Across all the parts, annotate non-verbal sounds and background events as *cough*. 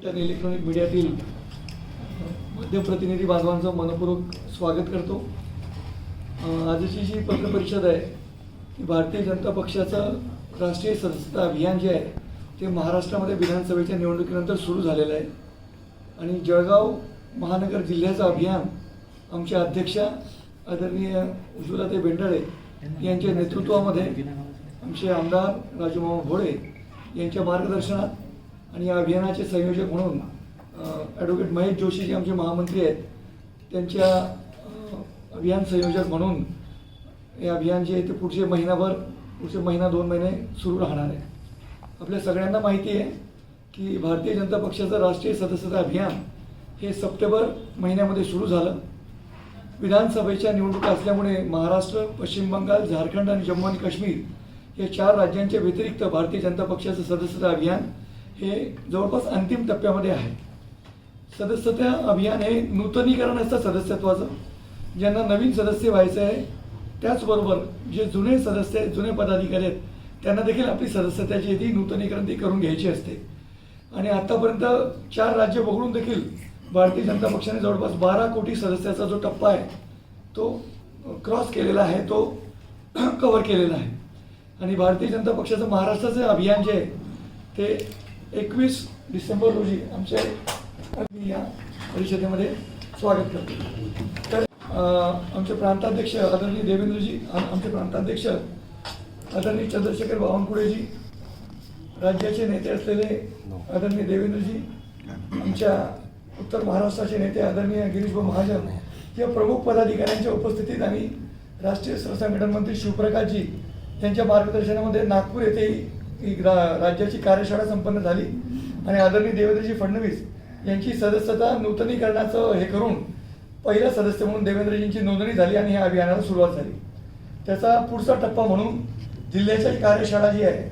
Print electronic मीडियातील मध्यप्रतिनिधी बांधवांचं मनपूर्वक स्वागत करतो. आजची जी पत्रपरिषद आहे ती भारतीय जनता पक्षाचं राष्ट्रीय सदस्यता अभियान जे आहे ते महाराष्ट्रामध्ये विधानसभेच्या निवडणुकीनंतर सुरू झालेलं आहे. आणि जळगाव महानगर जिल्ह्याचं अभियान आमच्या अध्यक्षा आदरणीय उज्ज्वलाते बेंडळे यांच्या नेतृत्वामध्ये आमचे आमदार राजूमामा भोळे यांच्या मार्गदर्शनात आणि या अभियानाचे संयोजक म्हणून ॲडव्होकेट महेश जोशी जे आमचे महामंत्री आहेत त्यांच्या अभियान संयोजक म्हणून हे अभियान जे आहे ते पुढचे महिनाभर पुढचे महिना दोन महिने सुरू राहणार आहे. आपल्या सगळ्यांना माहिती आहे की भारतीय जनता पक्षाचं राष्ट्रीय सदस्यता अभियान हे सप्टेंबर महिन्यामध्ये सुरू झालं. विधानसभेच्या निवडणुका असल्यामुळे महाराष्ट्र पश्चिम बंगाल झारखंड आणि जम्मू आणि काश्मीर या चार राज्यांच्या व्यतिरिक्त भारतीय जनता पक्षाचं सदस्यता अभियान हे जवळपास अंतिम टप्प्यामध्ये आहे. सदस्यता अभियान हे नूतनीकरण असतं सदस्यत्वाचं ज्यांना नवीन सदस्य व्हायचं आहे त्याचबरोबर जे जुने सदस्य आहेत जुने पदाधिकारी आहेत त्यांना देखील आपली सदस्यताची ती नूतनीकरण ती करून घ्यायची असते. आणि आतापर्यंत चार राज्य वगळून देखील भारतीय जनता पक्षाने जवळपास बारा कोटी सदस्याचा जो टप्पा आहे तो क्रॉस केलेला आहे तो *clears throat* कवर केलेला आहे. आणि भारतीय जनता पक्षाचं महाराष्ट्राचं अभियान जे आहे ते एकवीस डिसेंबर रोजी आमच्या मी या परिषदेमध्ये स्वागत करतो. तर आमचे प्रांताध्यक्ष आदरणीय देवेंद्रजी आमचे प्रांताध्यक्ष आदरणीय चंद्रशेखर बावनकुळेजी राज्याचे नेते असलेले आदरणीय देवेंद्रजी आमच्या उत्तर महाराष्ट्राचे नेते आदरणीय गिरीशभाऊ महाजन या प्रमुख पदाधिकाऱ्यांच्या उपस्थितीत आणि राष्ट्रीय सरसंघटन मंत्री शिवप्रकाशजी यांच्या मार्गदर्शनामध्ये नागपूर येथेही रा- राज्याची कार्यशाळा संपन्न झाली आणि आदरणीय देवेंद्रजी फडणवीस यांची सदस्यता नूतनीकरणाचं हे करून पहिला सदस्य म्हणून देवेंद्रजींची नोंदणी झाली आणि या अभियानाला सुरुवात झाली. त्याचा पुढचा टप्पा म्हणून जिल्ह्याची कार्यशाळा जी आहे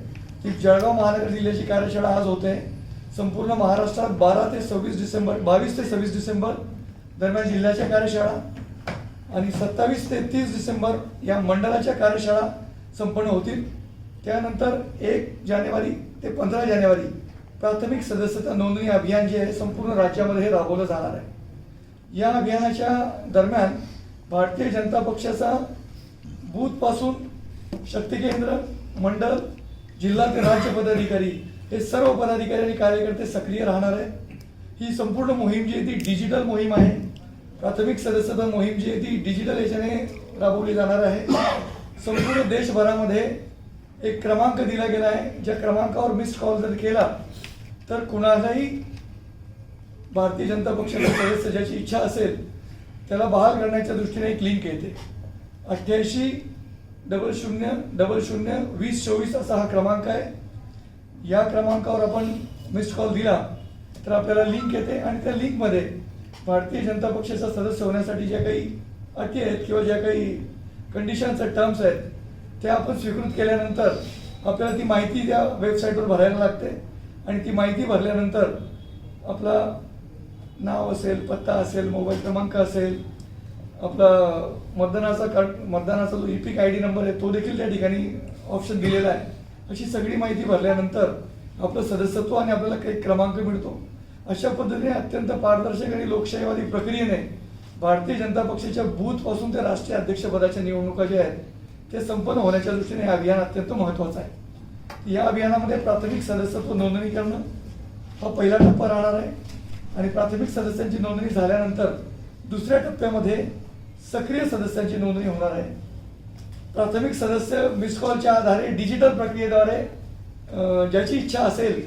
ती जळगाव महानगर जिल्ह्याची कार्यशाळा आज होते. संपूर्ण महाराष्ट्रात बारा ते सव्वीस डिसेंबर बावीस ते सव्वीस डिसेंबर दरम्यान जिल्ह्याच्या कार्यशाळा आणि सत्तावीस ते तीस डिसेंबर या मंडळाच्या कार्यशाळा संपन्न होतील. त्यानंतर एक जानेवारी ते पंधरा जानेवारी प्राथमिक सदस्यता नोंदणी अभियान जे आहे संपूर्ण राज्यामध्ये हे राबवलं जाणार आहे. या अभियानाच्या दरम्यान भारतीय जनता पक्षाचा बूथपासून शक्ती केंद्र मंडळ जिल्हा ते राज्य पदाधिकारी हे सर्व पदाधिकारी आणि कार्यकर्ते सक्रिय राहणार आहे ही संपूर्ण मोहीम जी आहे ती डिजिटल मोहीम आहे. प्राथमिक सदस्यता मोहीम जी आहे ती डिजिटल याच्याने राबवली जाणार आहे. संपूर्ण देशभरामध्ये एक क्रमांक दिला गेला आहे. ज्या क्रमांकावर मिस्ड कॉल जर केला तर कुणालाही भारतीय जनता पक्षाचा सदस्य ज्याची इच्छा असेल त्याला बहाल करण्याच्या दृष्टीने एक लिंक येते. अठ्ठ्याऐंशी डबल शून्य डबल शून्य वीस चोवीस असा हा क्रमांक आहे. या क्रमांकावर आपण मिस्ड कॉल दिला तर आपल्याला लिंक येते आणि त्या लिंकमध्ये भारतीय जनता पक्षाचा सदस्य होण्यासाठी ज्या काही अटी आहेत किंवा ज्या काही कंडिशन्स आहेत टर्म्स आहेत ते आपण स्वीकृत केल्यानंतर आपल्याला ती माहिती त्या वेबसाईटवर भरायला लागते. आणि ती माहिती भरल्यानंतर आपला नाव असेल पत्ता असेल मोबाईल क्रमांक असेल आपला मतदानाचा कार्ड मतदानाचा जो इपिक आय डी नंबर आहे तो देखील त्या ठिकाणी ऑप्शन दिलेला आहे. अशी सगळी माहिती भरल्यानंतर आपलं सदस्यत्व आणि आपल्याला काही क्रमांक मिळतो. अशा पद्धतीने अत्यंत पारदर्शक आणि लोकशाहीवादी प्रक्रियेने भारतीय जनता पक्षाच्या बूथपासून ते राष्ट्रीय अध्यक्षपदाच्या निवडणुका ज्या आहेत ते संपन्न होण्याच्या दृष्टीने हे अभियान अत्यंत महत्त्वाचं आहे. या अभियानामध्ये प्राथमिक सदस्यत्व नोंदणी करणं हा पहिला टप्पा राहणार आहे. आणि प्राथमिक सदस्यांची नोंदणी झाल्यानंतर दुसऱ्या टप्प्यामध्ये सक्रिय सदस्यांची नोंदणी होणार आहे. प्राथमिक सदस्य मिस कॉलच्या आधारे डिजिटल प्रक्रियेद्वारे ज्याची इच्छा असेल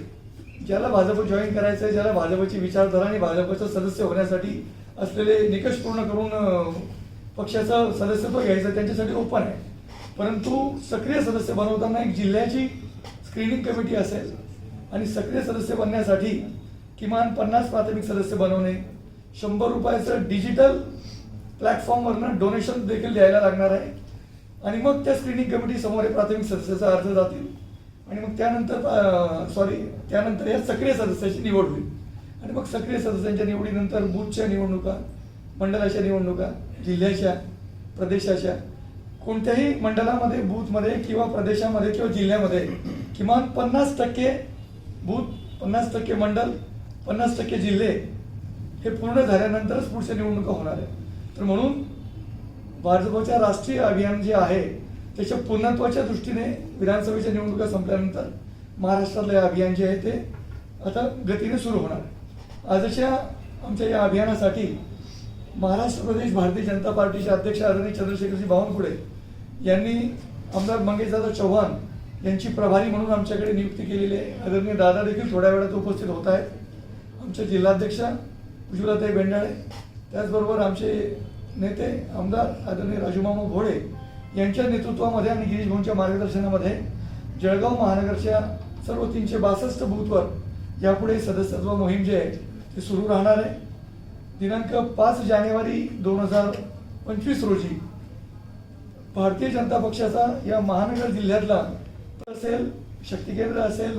ज्याला भाजप जॉईन करायचं आहे ज्याला भाजपची विचारधारा आणि भाजपचं सदस्य होण्यासाठी असलेले निकष पूर्ण करून पक्षाचं सदस्यत्व घ्यायचं त्यांच्यासाठी ओपन आहे. परंतु सक्रिय सदस्य बनवताना एक जिल्ह्याची स्क्रीनिंग कमिटी असेल आणि सक्रिय सदस्य बनण्यासाठी किमान पन्नास प्राथमिक सदस्य बनवणे शंभर रुपयाचं डिजिटल प्लॅटफॉर्मवरनं डोनेशन देखील द्यायला लागणार आहे. आणि मग त्या स्क्रीनिंग कमिटी समोर प्राथमिक सदस्याचा अर्ज जातील. आणि मग त्यानंतर सॉरी त्यानंतर या सक्रिय सदस्याची निवड होईल. आणि मग सक्रिय सदस्यांच्या निवडीनंतर बूथच्या निवडणुका मंडळाच्या निवडणुका जिल्ह्याच्या प्रदेशाच्या कोणत्याही मंडळामध्ये बूथमध्ये किंवा प्रदेशामध्ये किंवा जिल्ह्यामध्ये किमान पन्नास टक्के बूथ पन्नास टक्के मंडल पन्नास टक्के जिल्हे हे पूर्ण झाल्यानंतरच पुढच्या निवडणुका होणार आहे तर म्हणून भाजपच्या राष्ट्रीय अभियान जे आहे त्याच्या पूर्णत्वाच्या दृष्टीने विधानसभेच्या निवडणुका संपल्यानंतर महाराष्ट्रातलं हे अभियान जे आहे ते आता गतीने सुरू होणार आहे. आजच्या आमच्या या अभियानासाठी महाराष्ट्र प्रदेश भारतीय जनता पार्टीचे अध्यक्ष आदरणीय चंद्रशेखरजी बावनकुळे यांनी आमदार मंगेशदादा चव्हाण यांची प्रभारी म्हणून आमच्याकडे नियुक्ती केलेली आहे. आदरणीय दादा देखील थोड्या वेळात उपस्थित होत आहेत. आमच्या जिल्हाध्यक्ष उज्ज्वलाताई बेंडाळे त्याचबरोबर आमचे नेते आमदार आदरणीय राजूमामा भोळे यांच्या नेतृत्वामध्ये आणि गिरीश भाऊंच्या मार्गदर्शनामध्ये जळगाव महानगरच्या सर्व तीनशे बासष्ट बूथवर यापुढे सदस्यत्व मोहीम जे आहे ते सुरू राहणार आहे. दिनांक पाच जानेवारी दोन हजार पंचवीस रोजी भारतीय जनता पक्षाचा या महानगर जिल्ह्यातला असेल शक्ती केंद्र असेल